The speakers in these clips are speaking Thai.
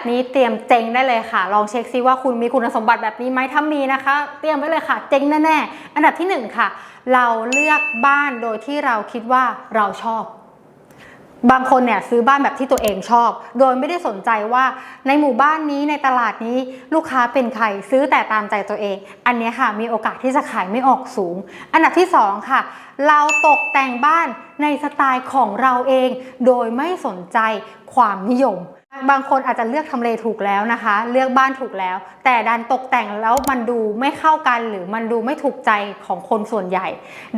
แบบนี้เตรียมเจ๊งได้เลยค่ะ ลองเช็คซิว่าคุณมีคุณสมบัติแบบนี้ไหมถ้ามีนะคะ เตรียมไว้เลยค่ะ เจ๊งแน่ๆ อันดับที่หนึ่งค่ะ เราเลือกบ้านโดยที่เราคิดว่าเราชอบบางคนเนี่ยซื้อบ้านแบบที่ตัวเองชอบ โดยไม่ได้สนใจว่าในหมู่บ้านนี้ในตลาดนี้ลูกค้าเป็นใครซื้อแต่ตามใจตัวเอง อันนี้ค่ะมีโอกาสที่จะขายไม่ออกสูง อันดับที่สองค่ะ เราตกแต่งบ้านในสไตล์ของเราเอง โดยไม่สนใจความนิยม บางคนอาจจะเลือกทำเลถูกแล้วนะคะ เลือกบ้านถูกแล้ว แต่ดันตกแต่งแล้วมันดูไม่เข้ากันหรือมันดูไม่ถูกใจของคนส่วนใหญ่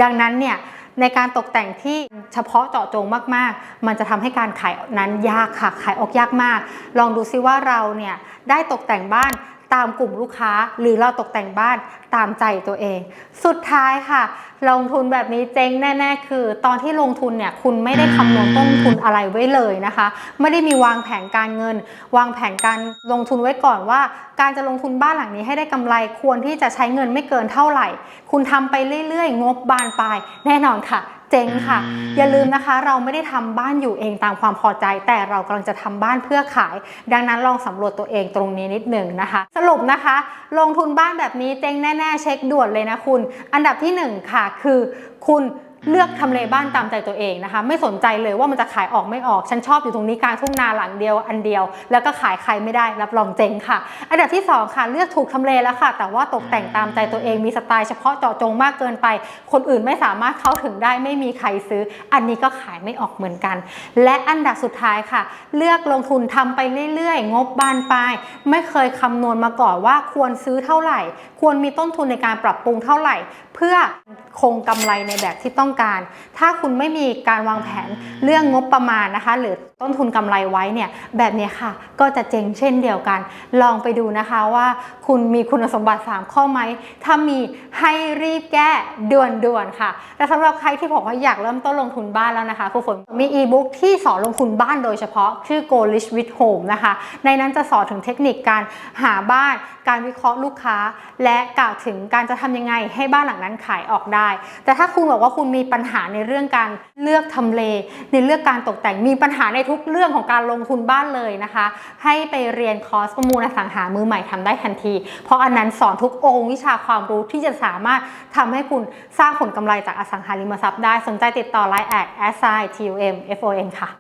ดังนั้นเนี่ยในการตกแต่งที่เฉพาะเจาะจงมากๆ มันจะทำให้การขายนั้นยากค่ะ ขายออกยากมาก ลองดูซิว่าเราเนี่ยได้ตกแต่งบ้าน ตามกลุ่มลูกค้า หรือเราตกแต่งบ้านตามใจตัวเอง สุดท้ายค่ะ ลงทุนแบบนี้เจ๊งแน่ ๆ คือ ตอนที่ลงทุนเนี่ยคุณไม่ได้คำนวณต้นทุนอะไรไว้เลยนะคะ ไม่ได้มีวางแผนการเงิน วางแผนการลงทุนไว้ก่อนว่า การจะลงทุนบ้านหลังนี้ให้ได้กำไรควรที่จะใช้เงินไม่เกินเท่าไหร่ คุณทำไปเรื่อยๆ งบบานปลายแน่นอนค่ะ เจ๊งค่ะ อย่าลืมนะคะ เราไม่ได้ทำบ้านอยู่เองตามความพอใจ แต่เรากำลังจะทำบ้านเพื่อขาย ดังนั้นลองสำรวจตัวเองตรงนี้นิดหนึ่งนะคะ สรุปนะคะ ลงทุนบ้านแบบนี้เจ๊งแน่ ๆ เช็คด่วนเลยนะคุณ อันดับที่หนึ่งค่ะ คือคุณ เลือกทำเลบ้านตามใจตัวเองนะคะ ไม่สนใจเลยว่ามันจะขายออกไม่ออก ฉันชอบอยู่ตรงนี้กลางทุ่งนาหลังเดียวอันเดียว แล้วก็ขายใครไม่ได้รับรองเจ๊งค่ะ อันดับที่สองค่ะ เลือกถูกทำเลแล้วค่ะ แต่ว่าตกแต่งตามใจตัวเองมีสไตล์เฉพาะเจาะจงมากเกินไป คนอื่นไม่สามารถเข้าถึงได้ไม่มีใครซื้อ อันนี้ก็ขายไม่ออกเหมือนกัน และอันดับสุดท้ายค่ะ เลือกลงทุนทำไปเรื่อยๆ งบบานปลายไม่เคยคำนวณมาก่อนว่าควรซื้อเท่าไหร่ ควรมีต้นทุนในการปรับปรุงเท่าไหร่ เพื่อคงกำไรในแบบที่ต้องการ ถ้าคุณไม่มีการวางแผนเรื่องงบประมาณนะคะ หรือต้นทุนกำไรไว้เนี่ยแบบนี้ค่ะ ก็จะเจ๊งเช่นเดียวกัน ลองไปดูนะคะว่าคุณมีคุณสมบัติ 3 ข้อไหม ถ้ามีให้รีบแก้ด่วนๆค่ะแต่สำหรับใครที่บอกว่าอยากเริ่มต้นลงทุนบ้านแล้วนะคะครูฝนมีอีบุ๊กที่สอนลงทุนบ้านโดยเฉพาะชื่อ Go Rich with Home นะคะ ในนั้นจะสอนถึงเทคนิคการหาบ้าน การวิเคราะห์ลูกค้า และกล่าวถึงการจะทำยังไงให้บ้านหลังนั้นขายออกได้ แต่ถ้าคุณบอกว่าคุณมีปัญหาในเรื่องการเลือกทำเล ในเรื่องการตกแต่งมีปัญหาในทุกเรื่องของการลงทุนบ้านเลยนะคะ ให้ไปเรียนคอร์สประมูลอสังหามือใหม่ทำได้ทันที เพราะอันนั้นสอนทุกองค์วิชาความรู้ที่จะสามารถทำให้คุณสร้างผลกำไรจากอสังหาริมทรัพย์ได้สนใจติดต่อ Line แอด s i t u m f o n ค่ะ